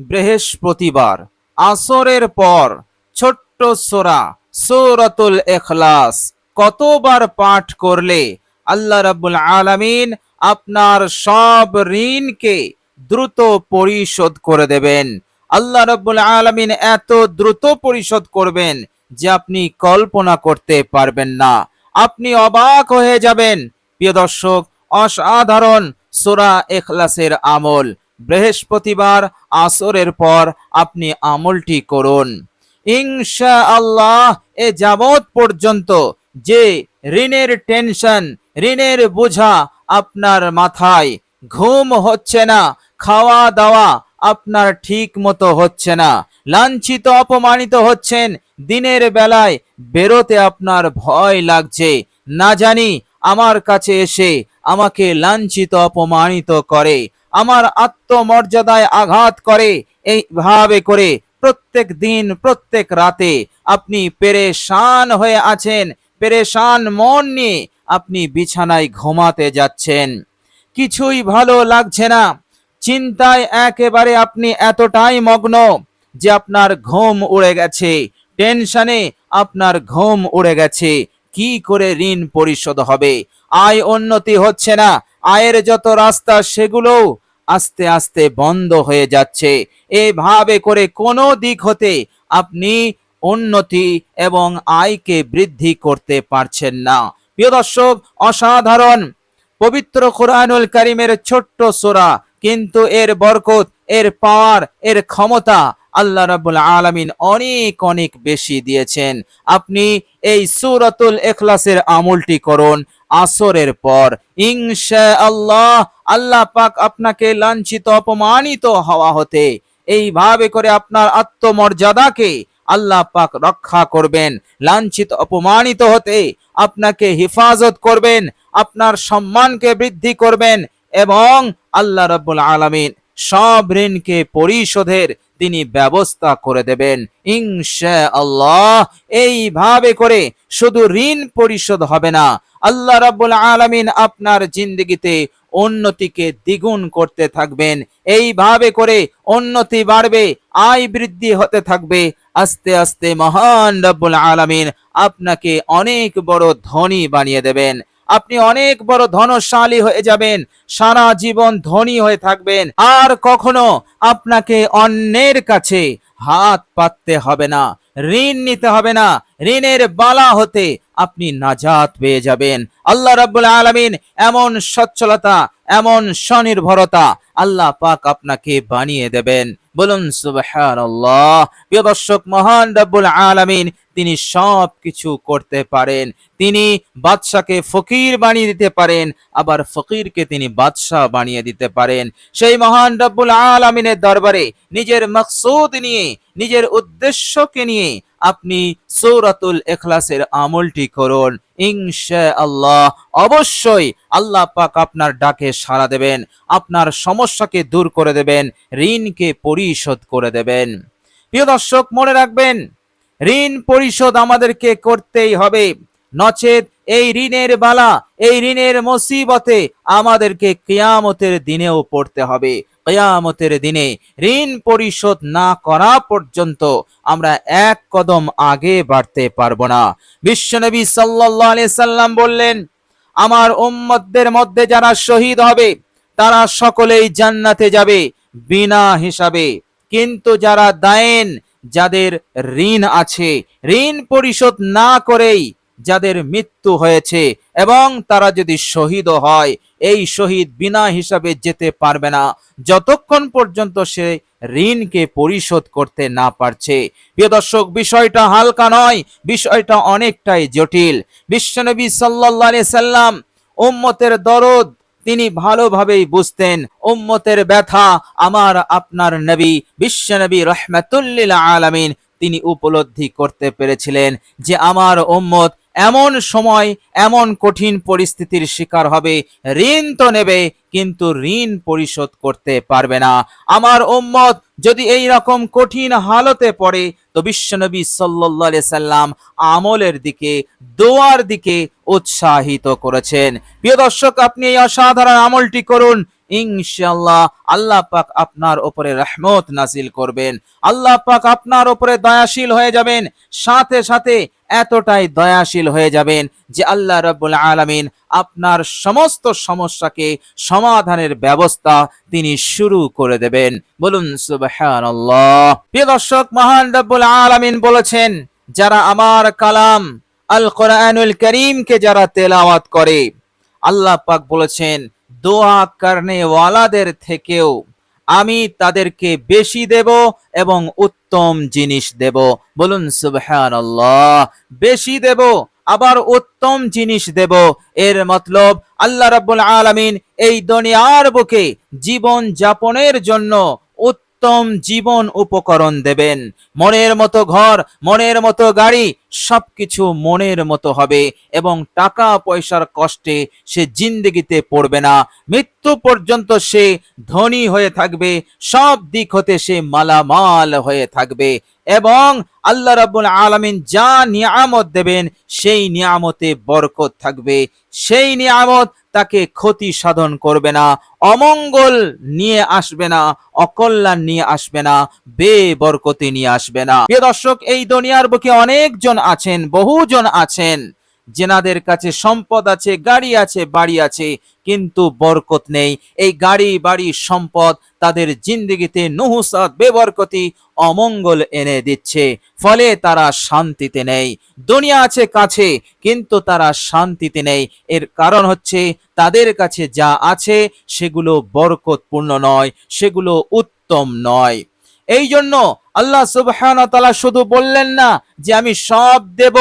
বৃহস্পতিবার, আসরের পর, ছোট্ট সোরা সূরাতুল ইখলাস। কতবার পাঠ করলে আল্লাহ রাব্বুল আলামিন আপনার সব ঋণকে দ্রুত পরিশোধ করে দেবেন। আল্লাহ রাব্বুল আলামিন এত দ্রুত পরিশোধ করবেন যে আপনি কল্পনা করতে পারবেন না। আপনি অবাক হয়ে যাবেন। প্রিয় দর্শক, অসাধারণ সোরা এখলাসের আমল। বৃহস্পতিবার আসরের পর আপনি আমলটি করুন। ইনশা আল্লাহ এ যাবৎ পর্যন্ত যে ঋণের টেনশন, ঋণের বোঝা আপনার মাথায়, ঘুম হচ্ছে না খাওয়া দাওয়া আপনার ঠিক মতো হচ্ছে না, লাঞ্ছিত, অপমানিত হচ্ছেন, দিনের বেলায় বেরোতে আপনার ভয় লাগছে, না জানি আমার কাছে এসে আমাকে লাঞ্ছিত, অপমানিত করে। আমার আত্মমর্যাদায় আঘাত করে, এইভাবে করে প্রত্যেক দিন, প্রত্যেক রাতে আপনি পেরেশান হয়ে আছেন, পেরেশান মন নিয়ে আপনি বিছানায় ঘুমাতে যাচ্ছেন। কিছুই ভালো লাগছে না। চিন্তায় একেবারে আপনি এতটাই মগ্ন যে আপনার ঘুম উড়ে গেছে। টেনশনে আপনার ঘুম উড়ে গেছে। কি করে ঋণ পরিশোধ হবে? আয় উন্নতি হচ্ছে না। আয়ের যত রাস্তা, সেগুলোও আস্তে আস্তে বন্ধ হয়ে যাচ্ছে। এভাবে করে কোনো দিক হতে আপনি উন্নতি এবং আয়কে বৃদ্ধি করতে পারছেন না। প্রিয় দর্শক, অসাধারণ, পবিত্র কোরআনুল কারিমের ছোট্ট সোরা, কিন্তু এর বরকত, এর পাওয়ার, এর ক্ষমতা আল্লাহ রাব্বুল আলামিন অনেক অনেক বেশি দিয়েছেন। আপনি এই সূরাতুল এখলাসের আমলটি করুন আসরের পর। ইনশা আল্লাহ আল্লাহ পাক আপনাকে লাঞ্ছিত, অপমানিত হওয়া হতে, এইভাবে করে আপনার আত্মমর্যাদাকে আল্লাহ পাক রক্ষা করবেন, লাঞ্ছিত, অপমানিত হতে আপনাকে হেফাজত করবেন, আপনার সম্মানকে বৃদ্ধি করবেন এবং আল্লাহ রাব্বুল আলামিন সব ঋণকে পরিশোধের তিনি ব্যবস্থা করে দেবেন। ইনশা আল্লাহ এইভাবে করে শুধু ঋণ পরিশোধ হবে না, আল্লাহ রাব্বুল আলামিন আপনার জিন্দগিতে উন্নতিকে দ্বিগুণ করতে থাকবেন। এইভাবে করে উন্নতি বাড়বে, আয় বৃদ্ধি হতে থাকবে। আস্তে আস্তে মহান রব্বুল আলামিন আপনাকে অনেক বড় ধনী বানিয়ে দেবেন। আপনি অনেক বড় ধনশালী হয়ে যাবেন, সারা জীবন ধনী হয়ে থাকবেন। আর কখনো আপনাকে অন্যের কাছে হাত পাততে হবে না, ঋণ নিতে হবে না, ঋণের বালা হতে আপনি নাজাত পেয়ে যাবেন। আল্লাহ রাব্বুল আলামিন এমন সচ্ছলতা, এমন স্বনির্ভরতা আল্লাহ পাক আপনাকে বানিয়ে দেবেন। বলুন, সুবহানাল্লাহ। প্রিয় দর্শক, মহান রব্বুল আলামিন, তিনি সব কিছু করতে পারেন। তিনি বাদশাকে ফকির বানিয়ে দিতে পারেন, আবার ফকিরকে তিনি বাদশাহ বানিয়ে দিতে পারেন। সেই মহান রব্বুল আলমিনের দরবারে নিজের মকসুদ নিয়ে নিজের উদ্দেশ্যকে নিয়ে আপনি সৌরাতুল এখলাসের আমলটি করুন। ইনশা আল্লাহ অবশ্যই আল্লাহ পাক আপনার ডাকে সাড়া দেবেন, আপনার সমস্যাকে দূর করে দেবেন, ঋণকে পরিশোধ করে দেবেন। প্রিয় দর্শক, মনে রাখবেন, ঋণ পরিশোধ আমাদেরকে করতেই হবে। নচেত এই ঋণের বালা, এই ঋণের মুসিবতে আমাদেরকে কেয়ামতের দিনেও পড়তে হবে। কিয়ামতের দিনে ঋণ পরিশোধ না করা পর্যন্ত আমরা এক কদম আগে বাড়তে পারব না। বিশ্বনবী আলাইহি সাল্লাম বললেন, আমার উম্মতদের মধ্যে যারা শহীদ হবে, তারা সকলেই জান্নাতে যাবে বিনা হিসাবে। কিন্তু যারা দায়েন, যাদের ঋণ আছে, ঋণ পরিশোধ না করেই যাদের মৃত্যু হয়েছে এবং তারা যদি শহীদ হয়, এই শহীদ বিনা হিসাবে যেতে পারবে না। যতক্ষণ পর্যন্ত সে ঋণকে পরিশোধ করতে না পারছে। প্রিয় দর্শক, বিষয়টা হালকা নয়, বিষয়টা অনেকটাই জটিল। বিশ্বনবী আলাইহি সাল্লাম উম্মতের দরদ তিনি ভালোভাবেই বুঝতেন। উম্মতের ব্যথা আমার, আপনার নবী, বিশ্বনবী রহমাতুল্লিল আলামিন তিনি উপলব্ধি করতে পেরেছিলেন যে আমার উম্মত এমন সময় এমন কঠিন পরিস্থিতির শিকার হবে, ঋণ তো নেবে, কিন্তু ঋণ পরিশোধ করতে পারবে না। আমার উম্মত, যদি এই রকম কঠিন হালতে পড়ে, তো বিশ্বনবী সাল্লাল্লাহু সাল্লাম আমলের দিকে, দোয়ার দিকে উৎসাহিত করেছেন। প্রিয় দর্শক, আপনি এই অসাধারণ আমলটি করুন ইনশাআল্লাহ আল্লাহ পাক আপনার উপরে রহমত নাজিল করবেন। আল্লাহ পাক আপনার উপরে দয়াশীল হয়ে যাবেন। সাথে সাথে এতটাই দয়াশীল হয়ে যাবেন যে আল্লাহ রাব্বুল আলামিন আপনার সমস্ত সমস্যাকে সমাধানের ব্যবস্থা তিনি শুরু করে দেবেন। বলুন, সুবহানাল্লাহ। প্রিয় দর্শক, মহান রাব্বুল আলামিন বলেছেন, যারা আমার কালাম আল কোরআনুল করিমকে যারা তেলাওয়াত করে, আল্লাহ পাক বলেছেন দোয়া কারণে ওয়ালাদের থেকেও আমি তাদেরকে বেশি দেব এবং উত্তম জিনিস দেব। বলুন সুবহান বেশি দেব, আবার উত্তম জিনিস দেব। এর মতলব আল্লাহ রাব্বুল আলামিন এই দুনিয়ার বুকে জীবন যাপনের জন্য উত্তম জীবন উপকরণ দেবেন। মনের মতো ঘর, মনের মতো গাড়ি, সবকিছু মনের মতো হবে এবং টাকা পয়সার কষ্টে সে জিন্দগিতে পড়বে না। মৃত্যু পর্যন্ত সে ধনী হয়ে থাকবে, সব দিক হতে সে মালামাল হয়ে থাকবে। এবং আল্লাহ রাব্বুল আলামিন যা নিয়ামত দেবেন, সেই নিয়ামতে বরকত থাকবে। সেই নিয়ামত তাকে ক্ষতি সাধন করবে না, অমঙ্গল নিয়ে আসবে না, অকল্যাণ নিয়ে আসবে না বে বেবরকতি নিয়ে আসবে না। প্রিয় দর্শক, এই দুনিয়ার বুকে অনেকজন আছেন, বহুজন আছেন। যেনাদের কাছে সম্পদ আছে, গাড়ি আছে, বাড়ি আছে, কিন্তু বরকত নেই। এই গাড়ি, বাড়ি, সম্পদ তাদের জিন্দগিতে নুহুসাত বেবরকতি, অমঙ্গল এনে দিচ্ছে। ফলে তারা শান্তিতে নেই। দুনিয়া আছে কাছে, কিন্তু তারা শান্তিতে নেই। এর কারণ হচ্ছে তাদের কাছে যা আছে, সেগুলো বরকতপূর্ণ নয়, সেগুলো উত্তম নয়। এই জন্য আল্লাহ সুবহানাহু ওয়া তাআলা শুধু বললেন না যে, আমি সব দেব।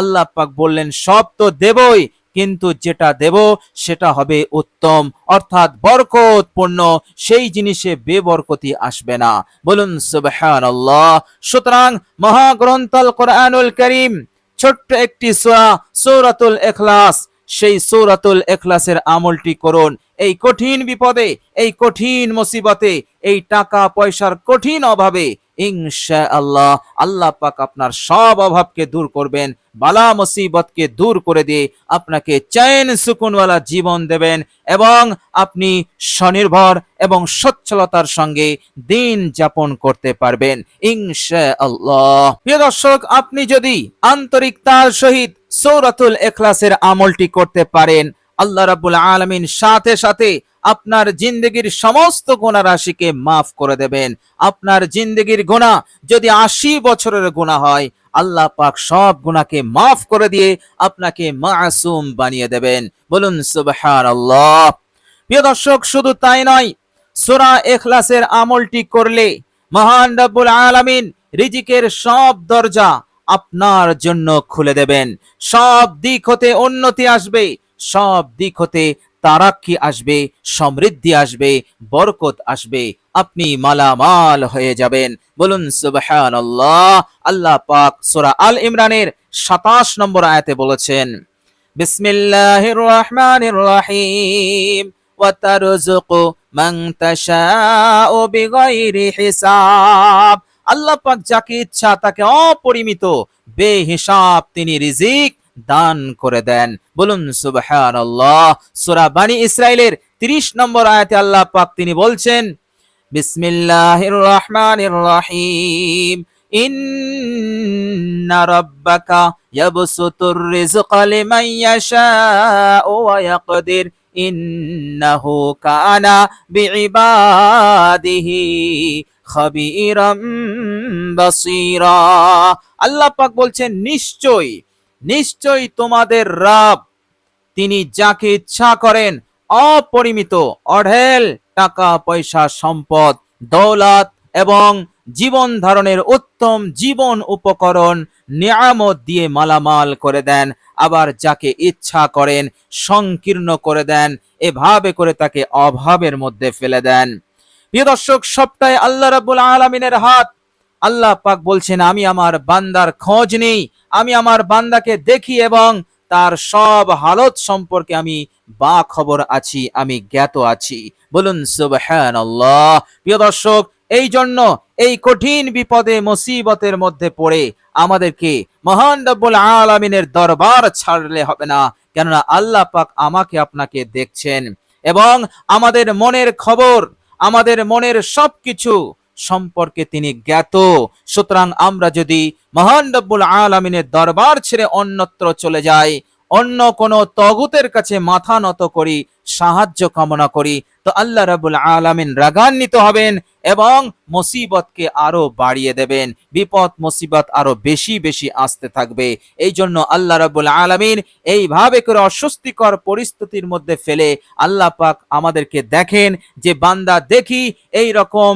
আল্লাহ পাক বললেন, সব তো দেবই, কিন্তু যেটা দেব সেটা হবে উত্তম। অর্থাৎ বরকতপূর্ণ, সেই জিনিসে বেবরকতি আসবে না। বলুন, সুবহানাল্লাহ। সুতরাং মহাগ্রন্থ আল কোরআনুল করিম, ছোট্ট একটি সূরা, সূরাতুল ইখলাস। সেই সূরাতুল ইখলাসের আমলটি করুন। এই কঠিন বিপদে, এই কঠিন মুসিবতে, এই টাকা পয়সার কঠিন অভাবে ইনশা আল্লাহ আল্লাহ পাক আপনার সব অভাবকে দূর করবেন, বালা মুসিবতকে দূর করে দিয়ে আপনাকে চैन সুকুনওয়ালা জীবন দেবেন এবং আপনি স্বনির্ভর এবং সচ্ছলতার সঙ্গে দিন যাপন করতে পারবেন ইনশা আল্লাহ প্রিয় দর্শক, আপনি যদি আন্তরিকতার সহিত সৌরাতুল এখলাসের আমলটি করতে পারেন আল্লাহ রাব্বুল আলামিন সাথে সাথে আপনার জিন্দগির সমস্ত গুণা রাশিকে মাফ করে দেবেন। আপনার জিন্দগির গুণা যদি আশি বছরের গুণা হয়, আল্লাহ পাক সব গুণাকে মাফ করে দিয়ে আপনাকে মাসুম বানিয়ে দেবেন। বলুন, সুবহানাল্লাহ। প্রিয় দর্শক, শুধু তাই নয়, সূরা এখলাসের আমলটি করলে মহান রব্বুল আলামিন রিজিকের সব দরজা আপনার জন্য খুলে দেবেন। সব দিক হতে উন্নতি আসবে। সব দিক হতে তারাক্কি আসবে, সমৃদ্ধি আসবে, বরকত আসবে, আপনি মালামাল হয়ে যাবেন। বলুন, সুবহানাল্লাহ, আল্লাহ আল্লাহ পাক সূরা আল ইমরানের 27 নম্বর আয়াতে বলেছেন, বিসমিল্লাহির রহমানির রহিম তারযুকু মান তাশাউ বিগাইরি হিসাব। আল্লাহ পাক যাকে ইচ্ছা তাকে অপরিমিত, বেহিসাব তিনি রিজিক দান করে দেন। বলুন, সুবহানাল্লাহ। সূরা বানি ইসরাইলের 30 নম্বর আয়াতে আল্লাহ পাক তিনি বলছেন, বিসমিল্লাহির রহমানির রহিম। রাব্বাকা ইয়াবসুতুর রিজকা লিমান ইয়াশাউ ওয়া ইয়াকদির। ইন্নাহু কানা বিইবাদিহি খাবীরাম বাসীরা। আল্লাহ পাক বলছেন, নিশ্চয়ই নিশ্চয়ই তোমাদের রাব। তিনি যাকে ইচ্ছা করেন, অপরিমিত, অঢেল টাকা, পয়সা, সম্পদ, দৌলত এবং জীবন ধারণের উত্তম জীবন উপকরণ, নিয়ামত দিয়ে মালামাল করে দেন, আবার যাকে ইচ্ছা করেন, সংকীর্ণ করে দেন, এভাবে করে তাকে অভাবের মধ্যে ফেলে দেন। প্রিয় দর্শক, সবটাই আল্লাহ রাব্বুল আলামিনের হাত। আল্লাহ পাক বলছেন, আমি আমার বান্দার খোঁজ নেই। আমি আমার বান্দাকে দেখি এবং তার সব হালত সম্পর্কে আমি বা খবর আছি, আমি জ্ঞাত আছি। বলুন, সুবহানাল্লাহ। প্রিয় দর্শক এই জন্য এই কঠিন বিপদে, মুসিবতের মধ্যে পড়ে আমাদেরকে মহান রব্বুল আলামিনের দরবার ছাড়লে হবে না। কেননা আল্লাহ পাক আমাকে আপনাকে দেখছেন এবং আমাদের মনের খবর, আমাদের মনের সবকিছু সম্পর্কে তিনি জ্ঞাত। সুতরাং আমরা যদি মহান রব্বুল আলমিনের দরবার ছেড়ে অন্যত্র চলে যাই, অন্য কোন তগুতের কাছে মাথা নত করি, সাহায্য কামনা করি, তো আল্লাহ রাবুল আলামিন রাগান্বিত হবেন এবং মুসিবতকে আরও বাড়িয়ে দেবেন। বিপদ, মুসিবত আরও বেশি বেশি আসতে থাকবে। এই জন্য আল্লাহ রাবুল আলামিন এইভাবে করে অস্বস্তিকর পরিস্থিতির মধ্যে ফেলে আল্লাহ পাক আমাদেরকে দেখেন যে বান্দা দেখি এই রকম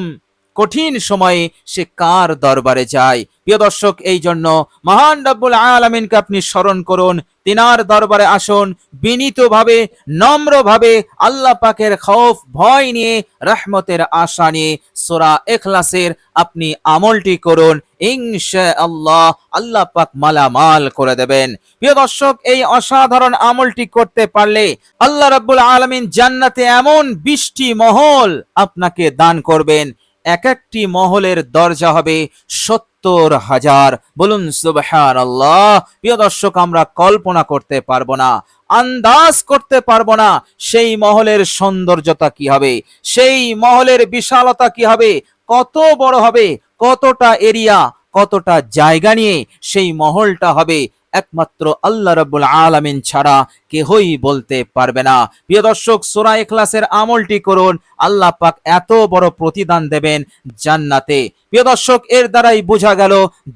কঠিন সময়ে সে কার দরবারে যায়? প্রিয় দর্শক, এই জন্য মহান রব্বুল আলামিনকে আপনি স্মরণ করুন, তিনার দরবারে আসুন, বিনীতভাবে, নম্রভাবে আল্লাহ পাকের খৌফ, ভয় নিয়ে, রহমতের আশা নিয়ে সোরা এখলাসের আপনি আমলটি করুন। ইনশা আল্লাহ আল্লাহ পাক মালামাল করে দেবেন। প্রিয় দর্শক, এই অসাধারণ আমলটি করতে পারলে আল্লাহ রব্বুল আলমিন জান্নাতে এমন বৃষ্টি মহল আপনাকে দান করবেন। এক একটি মহলের দরজা হবে সত্তর হাজার। বলুন সুবহান আল্লাহ প্রিয় দর্শক, আমরা কল্পনা করতে পারব না, আন্দাজ করতে পারব না সেই মহলের সৌন্দর্যতা কি হবে, সেই মহলের বিশালতা কি হবে, কত বড় হবে, কতটা এরিয়া, কতটা জায়গা নিয়ে সেই মহলটা হবে। একমাত্র আল্লাহ রব্বুল আলামিন ছাড়া কেহই বলতে পারবে না। প্রিয় দর্শক, সোরা এখলাসের আমলটি করুন। আল্লাহ পাক এত বড় প্রতিদান দেবেন জান্নাতে। প্রিয় দর্শক, এর দ্বারাই বোঝা গেল,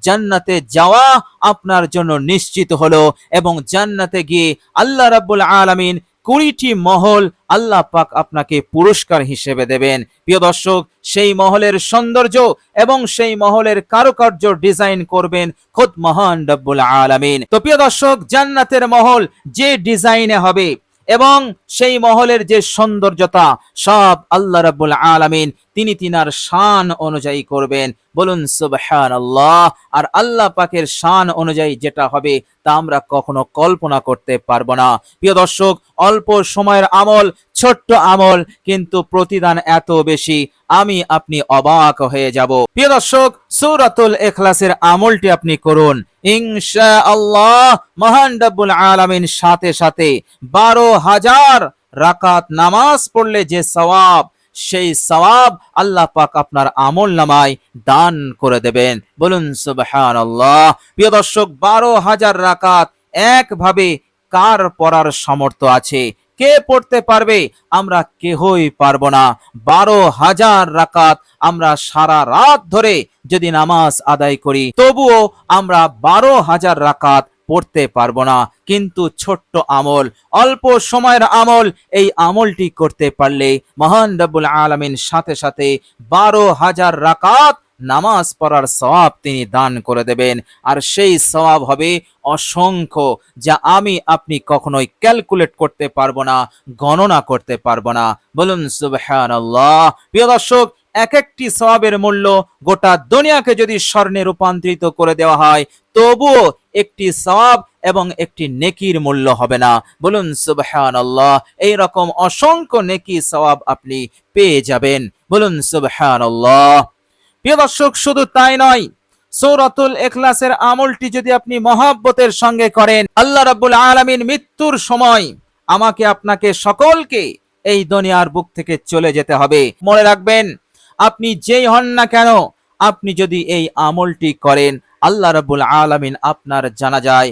জান্নাতে যাওয়া আপনার জন্য নিশ্চিত হলো এবং জান্নাতে গিয়ে আল্লাহ রাব্বুল আলামিন কুড়িটি মহল আল্লাহ পাক আপনাকে পুরস্কার হিসেবে দেবেন। প্রিয় দর্শক, সেই মহলের সৌন্দর্য এবং সেই মহলের কারুকার্য ডিজাইন করবেন খোদ মহান রব্বুল আলামিন। তো প্রিয় দর্শক, জান্নাতের মহল যে ডিজাইনে হবে এবং সেই মহলের যে সৌন্দর্যতা, সব আল্লাহ রাব্বুল আলামিন তিনি তিনার শান অনুযায়ী করবেন। বলুন সুবহান আল্লাহ আর আল্লাহ পাকের শান অনুযায়ী যেটা হবে, তা আমরা কখনো কল্পনা করতে পারব না। প্রিয় দর্শক, অল্প সময়ের আমল, ছোট্ট আমল, কিন্তু প্রতিদান এত বেশি, আমি আপনি অবাক হয়ে যাব। প্রিয় দর্শক, সূরাতুল এখলাসের আমলটি আপনি করুন। ইনশা আল্লাহ মহান রব্বুল আলামিন সাথে সাথে বারো হাজার রাকাত নামাজ পড়লে যে সওয়াব সেই সওয়াব আল্লাহ পাক আপনার আমল নামায় দান করে দেবেন। বলুন সুবহান আল্লাহ প্রিয় দর্শক, বারো হাজার রাকাত একভাবে কার পড়ার সামর্থ্য আছে? কে পড়তে পারবে? আমরা কেহই পারব না। বারো হাজার রাকাত আমরা সারা রাত ধরে যদি নামাজ আদায় করি, তবুও আমরা বারো হাজার রাকাত পড়তে পারব না। কিন্তু ছোট্ট আমল, অল্প সময়ের আমল, এই আমলটি করতে পারলে মহান রব্বুল আলমিন সাথে সাথে বারো হাজার রাকাত নামাজ পড়ার সওয়াব তিনি দান করে দেবেন। আর সেই সওয়াব হবে অসংখ্য যা আমি, আপনি কখনোই ক্যালকুলেট করতে পারব না, গণনা করতে পারব না। বলুন সুবহানাল্লাহ। প্রিয় দর্শক এক একটি সওয়াবের মূল্য গোটা দুনিয়াকে যদি স্বর্ণে রূপান্তরিত করে দেওয়া হয়, তবুও একটি সওয়াব এবং একটি নেকির মূল্য হবে না। বলুন, সুবহানাল্লাহ, এই রকম অসংখ্য নেকি সওয়াব আপনি পেয়ে যাবেন। বলুন, সুবহানাল্লাহ। প্রিয় দর্শক, শুধু তাই নয়, সৌরাতুল এখলাসের আমলটি যদি আপনি মহাব্বতের সঙ্গে করেন, আল্লাহ রাব্বুল আলামিন মৃত্যুর সময় আমাকে, আপনাকে সকলকে এই দুনিয়ার বুক থেকে চলে যেতে হবে। মনে রাখবেন আপনি যেই হন না কেন, আপনি যদি এই আমলটি করেন, আল্লাহ রাব্বুল আলামিন আপনার জানা যায়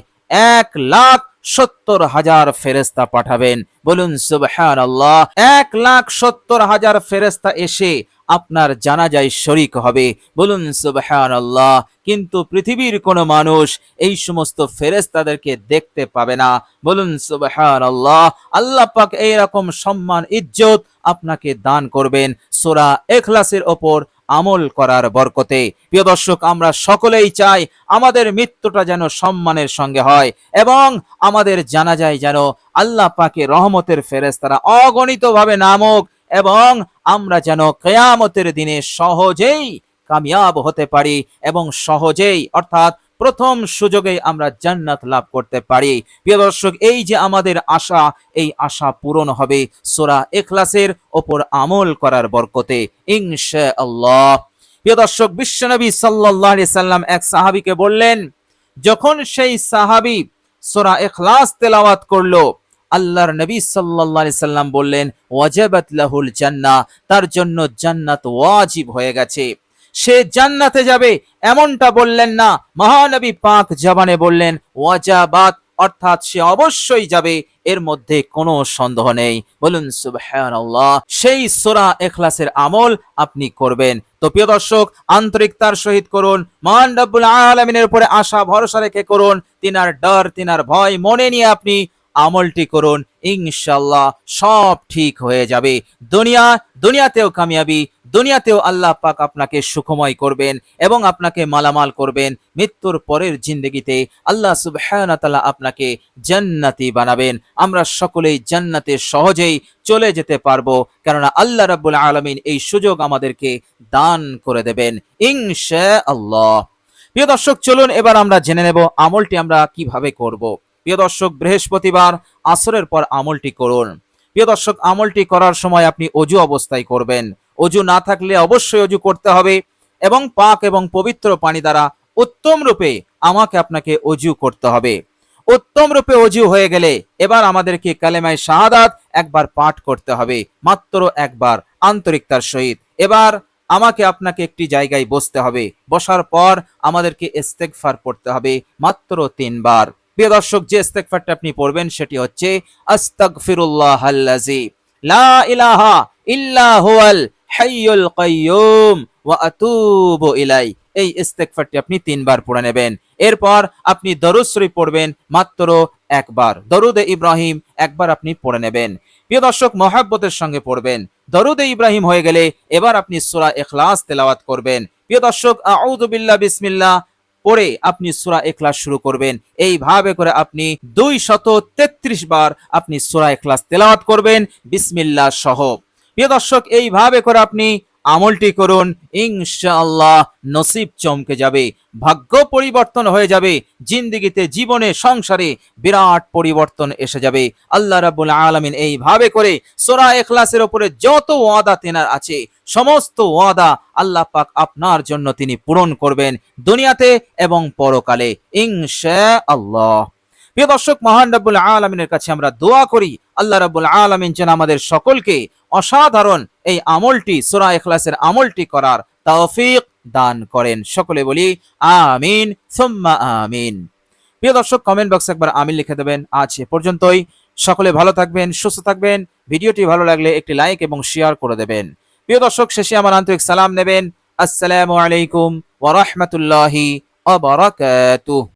এক লাখ সত্তর হাজার ফেরেস্তা পাঠাবেন। বলুন সুবহান আল্লাহ এক লাখ সত্তর হাজার ফেরেস্তা এসে আপনার জানাজায় শরিক হবে। বলুন সুবহান আল্লাহ কিন্তু পৃথিবীর কোনো মানুষ এই সমস্ত ফেরেস্তাদেরকে দেখতে পাবে না। বলুন সুবহান আল্লাহ আল্লাহ পাক এইরকম সম্মান, ইজ্জত আপনাকে দান করবেন সোরা এখলাসের ওপর আমল করার বরকতে। প্রিয় দর্শক, আমরা সকলেই চাই আমাদের মৃত্যুটা যেন সম্মানের সঙ্গে হয় এবং আমাদের জানা যায় যেন আল্লাহ পাকে রহমতের ফেরেস্তারা অগণিতভাবে নামক। এবং আমরা যেন কেয়ামতের দিনে সহজেই কামিয়াব হতে পারি এবং সহজেই, অর্থাৎ প্রথম সুযোগে আমরা জান্নাত লাভ করতে পারি। প্রিয় দর্শক, এই যে আমাদের আশা, এই আশা পূরণ হবে সোরা এখলাসের ওপর আমল করার বরকতে ইনশা আল্লাহ প্রিয় দর্শক, বিশ্বনবী সাল্লাল্লাহু আলাইহি সাল্লাম এক সাহাবীকে বললেন, যখন সেই সাহাবী সোরা এখলাস তেলাওয়াত করল আল্লাহর নবী আলাইহি সাল্লাম বললেন, ওয়াজাবাত লাহুল জান্নাহ তার জন্য জান্নাত ওয়াজিব হয়ে গেছে। সে জান্নাতে যাবে এমনটা বললেন না, মহানবী পাক জবানে বললেন, ওয়াজাবাত অর্থাৎ সে অবশ্যই যাবে, এর মধ্যে কোনো সন্দেহ নেই। বলুন, সুবহানাল্লাহ, সেই সোরা এখলাসের আমল আপনি করবেন। তো প্রিয় দর্শক আন্তরিকতার সহিত করুন, মহান রব্বুল আলামিনের উপরে আশা, ভরসা রেখে করুন, তিনার ডর, তিনার ভয় মনে নিয়ে আপনি আমলটি করুন ইনশাল্লাহ সব ঠিক হয়ে যাবে। দুনিয়া, দুনিয়াতেও কামিয়াবি, দুনিয়াতেও আল্লাহ পাক আপনাকে সুখময় করবেন এবং আপনাকে মালামাল করবেন। মৃত্যুর পরের জিন্দগিতে আল্লাহ সুবহানাহু আপনাকে জান্নাতি বানাবেন। আমরা সকলেই জান্নাতে সহজেই চলে যেতে পারব, কেননা আল্লাহ রাব্বুল আলামিন এই সুযোগ আমাদেরকে দান করে দেবেন, ইনশাআল্লাহ। প্রিয় দর্শক, চলুন এবার আমরা জেনে নেব আমলটি আমরা কীভাবে করব। প্রিয় দর্শক, বৃহস্পতিবার আসরের পর আমলটি করুন। প্রিয় দর্শক, আমলটি করার সময় আপনি অজু অবস্থায় করবেন। অজু না থাকলে অবশ্যই অজু করতে হবে এবং পাক এবং পবিত্র পানি দ্বারা উত্তম রূপে আমাকে আপনাকে অজু করতে হবে। উত্তম রূপে অজু হয়ে গেলে এবার আমাদেরকে কালেমায় শাহাদাত একবার পাঠ করতে হবে, মাত্র একবার আন্তরিকতার সহিত। এবার আমাকে আপনাকে একটি জায়গায় বসতে হবে। বসার পর আমাদেরকে ইস্তেগফার পড়তে হবে, মাত্র তিনবার। প্রিয় দর্শক, যে ইস্তেগফারটা আপনি পড়বেন সেটি হচ্ছে আস্তাগফিরুল্লাহ আল্লাজি লা ইলাহা ইল্লা হুয়াল হাইয়ুল কাইয়ুম, ওয়া আতুবু ইলাই এই ইস্তেগফারটি আপনি তিনবার পড়ে নেবেন। এরপর আপনি দরুদ শরীফ পড়বেন মাত্র একবার। দরুদ ইব্রাহিম একবার আপনি পড়ে নেবেন। প্রিয় দর্শক, মহাব্বতের সঙ্গে পড়বেন। দরুদে ইব্রাহিম হয়ে গেলে এবার আপনি সূরা ইখলাস তেলাওয়াত করবেন। প্রিয় দর্শক, আউযু বিল্লাহ, বিসমিল্লাহ পড়ে আপনি সুরা এখলাস শুরু করবেন। এইভাবে করে আপনি দুই শত তেত্রিশ বার আপনি সুরা এখলাস তেলাওয়াত করবেন। বিসমিল্লা সহ। প্রিয় দর্শক এইভাবে করে আপনি আমলটি করুন, ইনশাআল্লাহ নসিব চমকে যাবে, ভাগ্য পরিবর্তন হয়ে যাবে, জিন্দিগিতে জীবনে, সংসারে বিরাট পরিবর্তন এসে যাবে। আল্লাহ রাব্বুল আলামিন এইভাবে করে সূরা ইখলাসের উপরে যত ওয়াদা তেনার আছে, সমস্ত ওয়াদা আল্লাহ পাক আপনার জন্য তিনি পূরণ করবেন দুনিয়াতে এবং পরকালে, ইনশাআল্লাহ। প্রিয় দর্শক, মহান রাব্বুল আলামিনের কাছে আমরা দোয়া করি, আল্লাহ রাব্বুল আলামিন যেন আমাদের সকলকে অসাধারণ এই আমলটি, সূরা এখলাসের আমলটি করার তৌফিক দান করেন। সকলে বলি, আমিন, সুম্মা আমিন। প্রিয় দর্শক কমেন্ট বক্সে একবার আমিন লিখে দেবেন। আজ এ পর্যন্তই। সকলে ভালো থাকবেন, সুস্থ থাকবেন। ভিডিওটি ভালো লাগলে একটি লাইক এবং শেয়ার করে দেবেন। প্রিয় দর্শক, শেষে আমার আন্তরিক সালাম নেবেন। আসসালামু আলাইকুম ওয়া রাহমাতুল্লাহি ওয়া বারাকাতুহু।